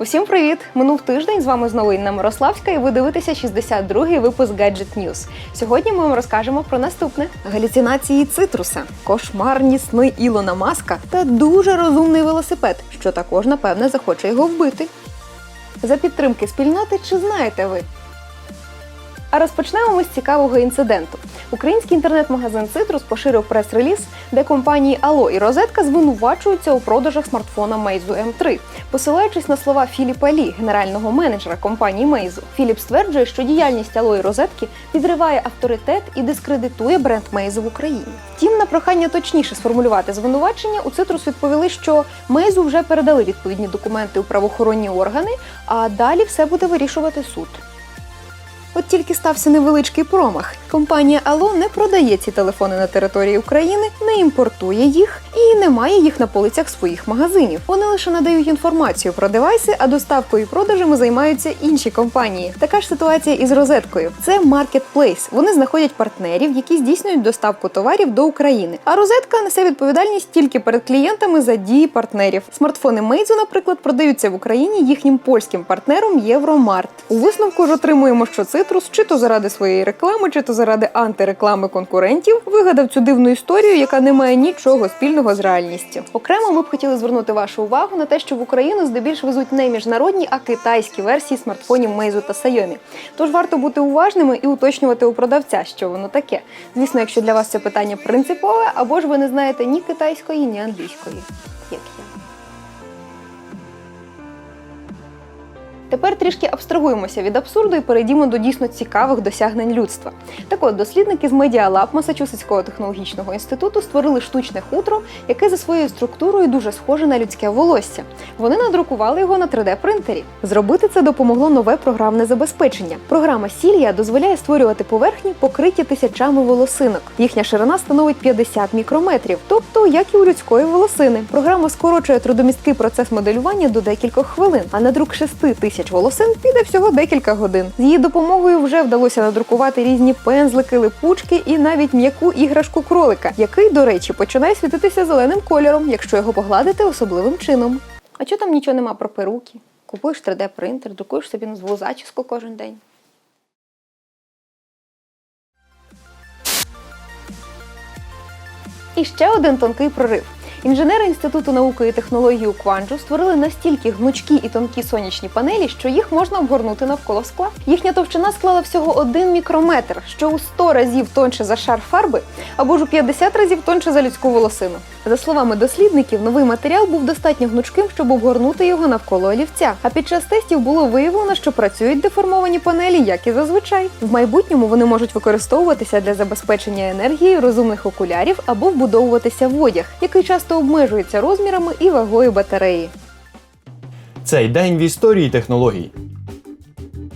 Усім привіт! Минув тиждень. З вами знову Інна Мирославська, і ви дивитеся 62-й випуск Gadget News. Сьогодні ми вам розкажемо про наступне: галюцинації цитруса, кошмарні сни Ілона Маска та дуже розумний велосипед, що також напевне захоче його вбити. За підтримки спільноти, чи знаєте ви? А розпочнемо ми з цікавого інциденту. Український інтернет-магазин Citrus поширив прес-реліз, де компанії Allo і Розетка звинувачуються у продажах смартфона Meizu M3, посилаючись на слова Філіпа Лі, генерального менеджера компанії Meizu. Філіп стверджує, що діяльність Allo і Розетки підриває авторитет і дискредитує бренд Meizu в Україні. Втім, на прохання точніше сформулювати звинувачення у Citrus відповіли, що Meizu вже передали відповідні документи у правоохоронні органи, а далі все буде вирішувати суд. От тільки стався невеличкий промах. Компанія Ало не продає ці телефони на території України, не імпортує їх і не має їх на полицях своїх магазинів. Вони лише надають інформацію про девайси, а доставкою і продажами займаються інші компанії. Така ж ситуація із розеткою. Це маркетплейс. Вони знаходять партнерів, які здійснюють доставку товарів до України. А розетка несе відповідальність тільки перед клієнтами за дії партнерів. Смартфони Meizu, наприклад, продаються в Україні їхнім польським партнером Євромарт. У висновку ж отримуємо, що Citrus, чи то заради своєї реклами, чи то заради антиреклами конкурентів, вигадав цю дивну історію, яка не має нічого спільного з реальністю. Окремо ми б хотіли звернути вашу увагу на те, що в Україну здебільш везуть не міжнародні, а китайські версії смартфонів Meizu та Xiaomi. Тож варто бути уважними і уточнювати у продавця, що воно таке. Звісно, якщо для вас це питання принципове, або ж ви не знаєте ні китайської, ні англійської, як я. Тепер трішки абстрагуємося від абсурду і перейдімо до дійсно цікавих досягнень людства. Так от, дослідники з Lab Масачусетського технологічного інституту створили штучне хутро, яке за своєю структурою дуже схоже на людське волосся. Вони надрукували його на 3D-принтері. Зробити це допомогло нове програмне забезпечення. Програма Сілія дозволяє створювати поверхні, покриті тисячами волосинок. Їхня ширина становить 50 мікрометрів, тобто як і у людської волосини. Програма скорочує трудомісткий процес моделювання до декількох хвилин, а надрук 6 тисяч волосин піде всього декілька годин. З її допомогою вже вдалося надрукувати різні пензлики, липучки і навіть м'яку іграшку кролика, який, до речі, починає світитися зеленим кольором, якщо його погладити особливим чином. А чого там нічого нема про перуки? Купуєш 3D-принтер, друкуєш собі назву зачіску кожен день. І ще один тонкий прорив. Інженери Інституту науки і технологій у Кванджу створили настільки гнучкі і тонкі сонячні панелі, що їх можна обгорнути навколо скла. Їхня товщина склала всього 1 мікрометр, що у 100 разів тонше за шар фарби, або ж у 50 разів тонше за людську волосину. За словами дослідників, новий матеріал був достатньо гнучким, щоб обгорнути його навколо олівця. А під час тестів було виявлено, що працюють деформовані панелі, як і зазвичай. В майбутньому вони можуть використовуватися для забезпечення енергії розумних окулярів або вбудовуватися в одяг, який часто обмежується розмірами і вагою батареї. Цей день в історії технологій.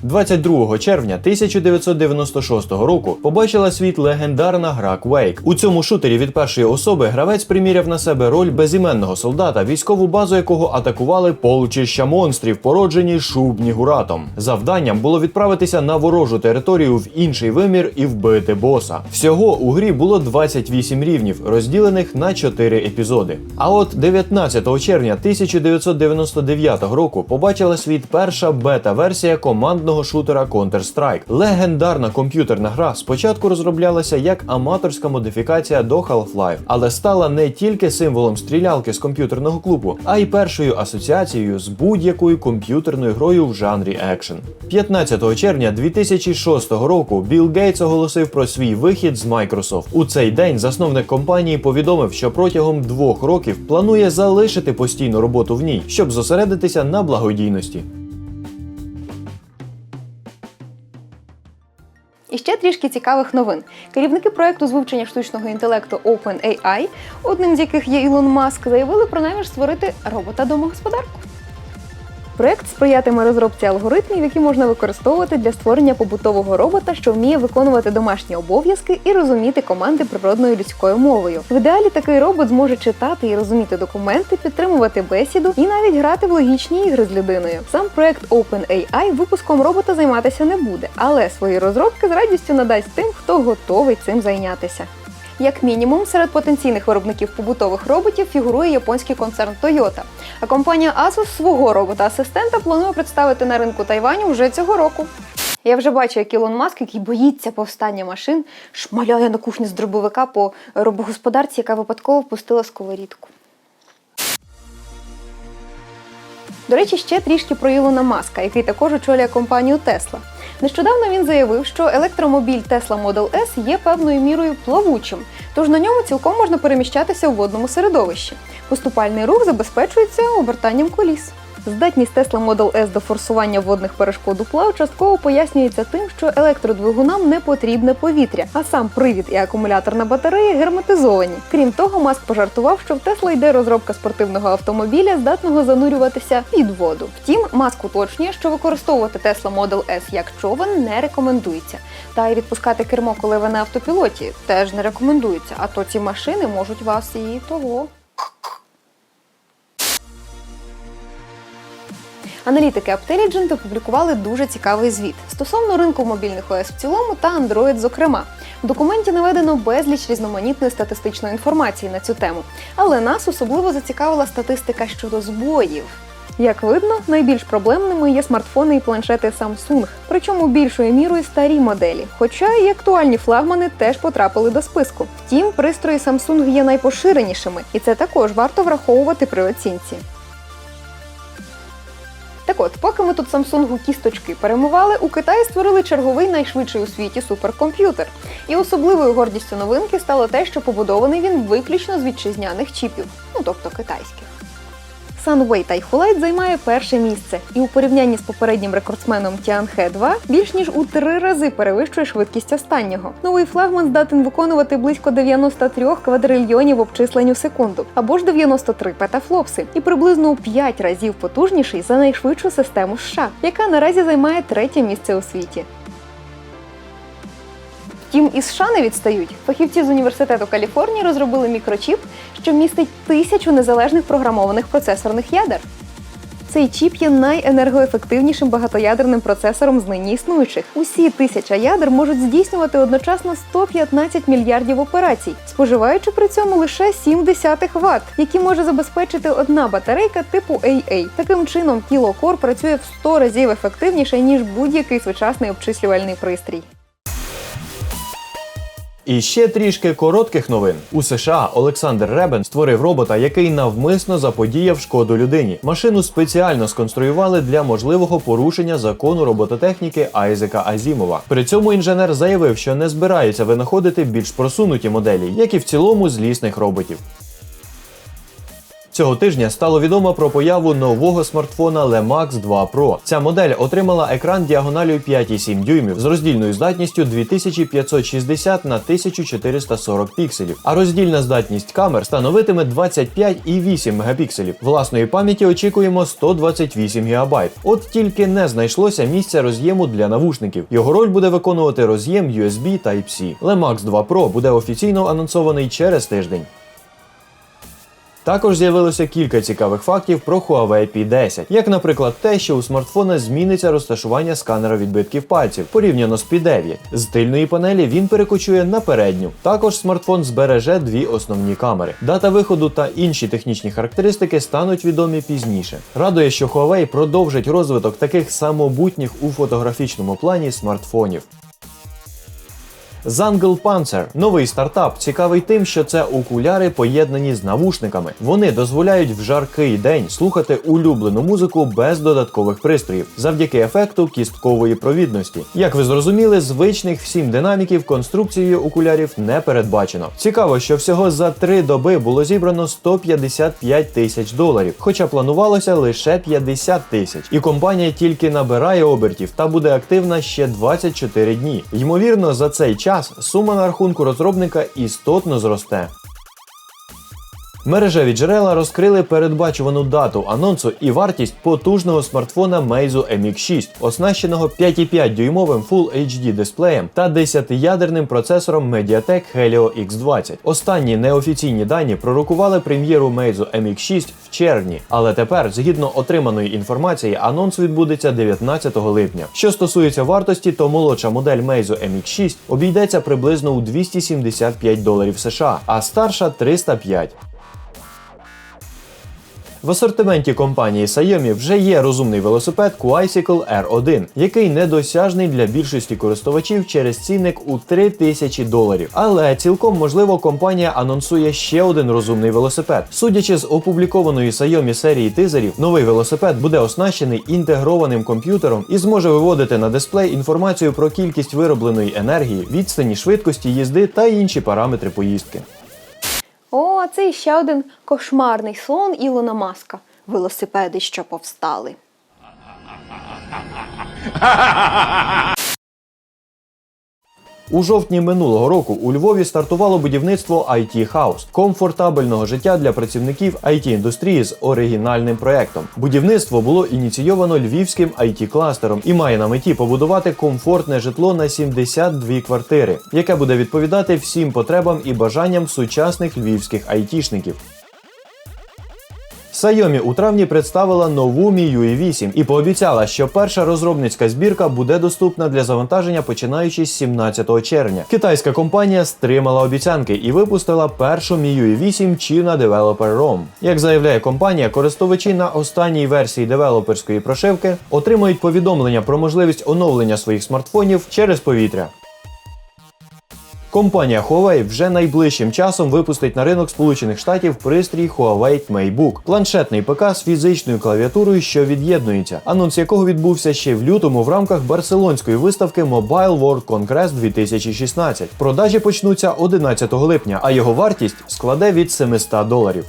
22 червня 1996 року побачила світ легендарна гра Quake. У цьому шутері від першої особи гравець приміряв на себе роль безіменного солдата, військову базу якого атакували полчища монстрів, породжені шубнігуратом. Завданням було відправитися на ворожу територію в інший вимір і вбити боса. Всього у грі було 28 рівнів, розділених на 4 епізоди. А от 19 червня 1999 року побачила світ перша бета-версія командного шутера Counter-Strike. Легендарна комп'ютерна гра спочатку розроблялася як аматорська модифікація до Half-Life, але стала не тільки символом стрілялки з комп'ютерного клубу, а й першою асоціацією з будь-якою комп'ютерною грою в жанрі екшен. 15 червня 2006 року Білл Гейтс оголосив про свій вихід з Microsoft. У цей день засновник компанії повідомив, що протягом двох років планує залишити постійну роботу в ній, щоб зосередитися на благодійності. Ще трішки цікавих новин. Керівники проекту з вивчення штучного інтелекту OpenAI, одним з яких є Ілон Маск, заявили про намір створити робота-домогосподарку. Проект сприятиме розробці алгоритмів, які можна використовувати для створення побутового робота, що вміє виконувати домашні обов'язки і розуміти команди природною людською мовою. В ідеалі такий робот зможе читати і розуміти документи, підтримувати бесіду і навіть грати в логічні ігри з людиною. Сам проект OpenAI випуском робота займатися не буде, але свої розробки з радістю надасть тим, хто готовий цим зайнятися. Як мінімум, серед потенційних виробників побутових роботів фігурує японський концерн Toyota. А компанія Asus свого робота-асистента планує представити на ринку Тайваню вже цього року. Я вже бачу, як Ілон Маск, який боїться повстання машин, шмаляє на кухні з дробовика по робогосподарці, яка випадково впустила сковорідку. До речі, ще трішки про Ілона Маска, який також очолює компанію Tesla. Нещодавно він заявив, що електромобіль Tesla Model S є певною мірою плавучим, тож на ньому цілком можна переміщатися у водному середовищі. Поступальний рух забезпечується обертанням коліс. Здатність Tesla Model S до форсування водних перешкод у плав частково пояснюється тим, що електродвигунам не потрібне повітря, а сам привід і акумуляторна батарея герметизовані. Крім того, Маск пожартував, що в Тесла йде розробка спортивного автомобіля, здатного занурюватися під воду. Втім, Маск уточнює, що використовувати Tesla Model S як човен не рекомендується. Та й відпускати кермо, коли ви на автопілоті, теж не рекомендується. А то ці машини можуть вас і того. Аналітики Aptelligent опублікували дуже цікавий звіт стосовно ринку мобільних ОС в цілому та Android зокрема. В документі наведено безліч різноманітної статистичної інформації на цю тему, але нас особливо зацікавила статистика щодо збоїв. Як видно, найбільш проблемними є смартфони і планшети Samsung, причому більшою мірою старі моделі. Хоча і актуальні флагмани теж потрапили до списку. Втім, пристрої Samsung є найпоширенішими, і це також варто враховувати при оцінці. Так от, поки ми тут Самсунгу кісточки перемували, у Китаї створили черговий найшвидший у світі суперкомп'ютер. І особливою гордістю новинки стало те, що побудований він виключно з вітчизняних чіпів, ну тобто китайських. Sunway Taihu займає перше місце і у порівнянні з попереднім рекордсменом Tianhe 2 більш ніж у три рази перевищує швидкість останнього. Новий флагман здатен виконувати близько 93 квадрильйонів обчислень у секунду, або ж 93 петафлопси, і приблизно у 5 разів потужніший за найшвидшу систему США, яка наразі займає третє місце у світі. Втім, і США не відстають. Фахівці з університету Каліфорнії розробили мікрочіп, що містить тисячу незалежних програмованих процесорних ядер. Цей чіп є найенергоефективнішим багатоядерним процесором з нині існуючих. Усі тисяча ядер можуть здійснювати одночасно 115 мільярдів операцій, споживаючи при цьому лише 7 десятих Вт, які може забезпечити одна батарейка типу AA. Таким чином, Kilo Core працює в 100 разів ефективніше ніж будь-який сучасний обчислювальний пристрій. І ще трішки коротких новин. У США Олександр Ребен створив робота, який навмисно заподіяв шкоду людині. Машину спеціально сконструювали для можливого порушення закону робототехніки Айзека Азімова. При цьому інженер заявив, що не збирається винаходити більш просунуті моделі, як і в цілому злісних роботів. Цього тижня стало відомо про появу нового смартфона LeMax 2 Pro. Ця модель отримала екран діагоналю 5,7 дюймів з роздільною здатністю 2560 на 1440 пікселів, а роздільна здатність камер становитиме 25,8 мегапікселів. Власної пам'яті очікуємо 128 ГБ. От тільки не знайшлося місця роз'єму для навушників. Його роль буде виконувати роз'єм USB Type-C. LeMax 2 Pro буде офіційно анонсований через тиждень. Також з'явилося кілька цікавих фактів про Huawei P10, як, наприклад, те, що у смартфона зміниться розташування сканера відбитків пальців порівняно з P9. З тильної панелі він перекочує на передню. Також смартфон збереже дві основні камери. Дата виходу та інші технічні характеристики стануть відомі пізніше. Радує, що Huawei продовжить розвиток таких самобутніх у фотографічному плані смартфонів. Zangle Panzer – новий стартап, цікавий тим, що це окуляри поєднані з навушниками. Вони дозволяють в жаркий день слухати улюблену музику без додаткових пристроїв, завдяки ефекту кісткової провідності. Як ви зрозуміли, звичних всім динаміків конструкцією окулярів не передбачено. Цікаво, що всього за три доби було зібрано 155 тисяч доларів, хоча планувалося лише 50 тисяч. І компанія тільки набирає обертів та буде активна ще 24 дні. Ймовірно, за цей час сума на рахунку розробника істотно зросте. Мережеві джерела розкрили передбачувану дату анонсу і вартість потужного смартфона Meizu MX6, оснащеного 5,5 дюймовим Full HD дисплеєм та 10-ядерним процесором MediaTek Helio X20. Останні неофіційні дані пророкували прем'єру Meizu MX6 в червні, але тепер, згідно отриманої інформації, анонс відбудеться 19 липня. Що стосується вартості, то молодша модель Meizu MX6 обійдеться приблизно у 275 доларів США, а старша 305. В асортименті компанії Xiaomi вже є розумний велосипед Quicicle R1, який недосяжний для більшості користувачів через цінник у 3000 доларів. Але цілком можливо компанія анонсує ще один розумний велосипед. Судячи з опублікованої Xiaomi серії тизерів, новий велосипед буде оснащений інтегрованим комп'ютером і зможе виводити на дисплей інформацію про кількість виробленої енергії, відстані, швидкості їзди та інші параметри поїздки. О, це іще один кошмарний сон Ілона Маска. Велосипеди, що повстали. У жовтні минулого року у Львові стартувало будівництво IT House – комфортабельного життя для працівників it індустрії з оригінальним проектом. Будівництво було ініційовано львівським it кластером і має на меті побудувати комфортне житло на 72 квартири, яке буде відповідати всім потребам і бажанням сучасних львівських айтішників. Xiaomi у травні представила нову MIUI 8 і пообіцяла, що перша розробницька збірка буде доступна для завантаження починаючи з 17 червня. Китайська компанія стримала обіцянки і випустила першу MIUI 8 China Developer ROM. Як заявляє компанія, користувачі на останній версії девелоперської прошивки отримують повідомлення про можливість оновлення своїх смартфонів через повітря. Компанія Huawei вже найближчим часом випустить на ринок Сполучених Штатів пристрій Huawei MateBook – планшетний ПК з фізичною клавіатурою, що від'єднується, анонс якого відбувся ще в лютому в рамках барселонської виставки Mobile World Congress 2016. Продажі почнуться 11 липня, а його вартість складе від 700 доларів.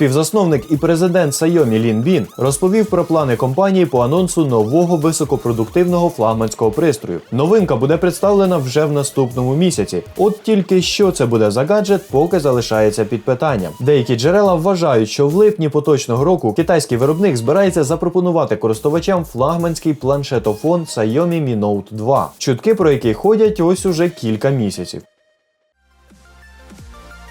Співзасновник і президент Xiaomi Лін Бін розповів про плани компанії по анонсу нового високопродуктивного флагманського пристрою. Новинка буде представлена вже в наступному місяці. От тільки що це буде за гаджет, поки залишається під питанням. Деякі джерела вважають, що в липні поточного року китайський виробник збирається запропонувати користувачам флагманський планшетофон Xiaomi Mi Note 2, чутки про який ходять ось уже кілька місяців.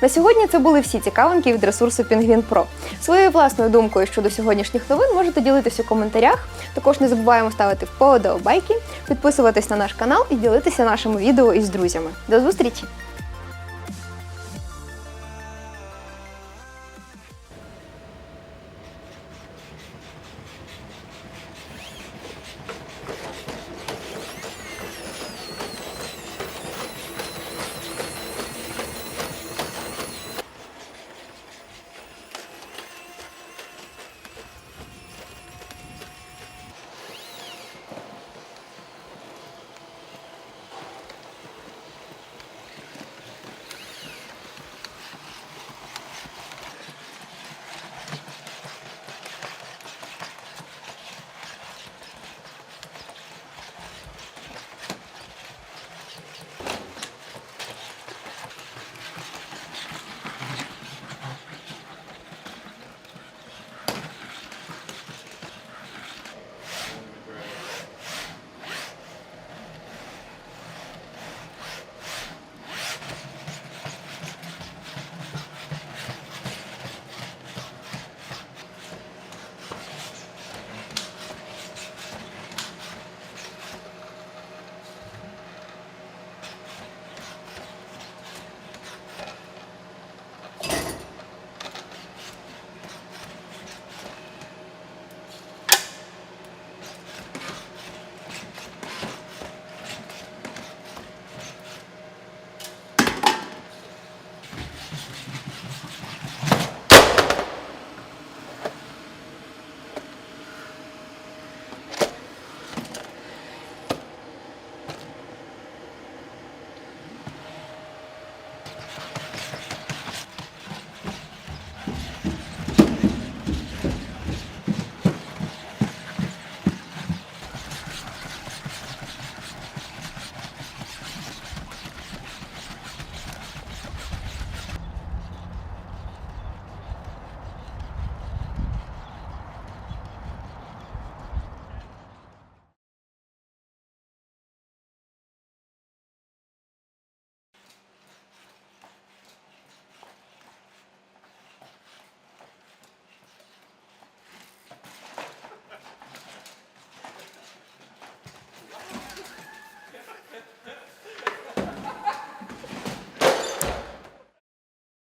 На сьогодні це були всі цікавинки від ресурсу Пінгвін Про. Своєю власною думкою щодо сьогоднішніх новин можете ділитися у коментарях. Також не забуваємо ставити вподобайки, підписуватись на наш канал і ділитися нашими відео із друзями. До зустрічі!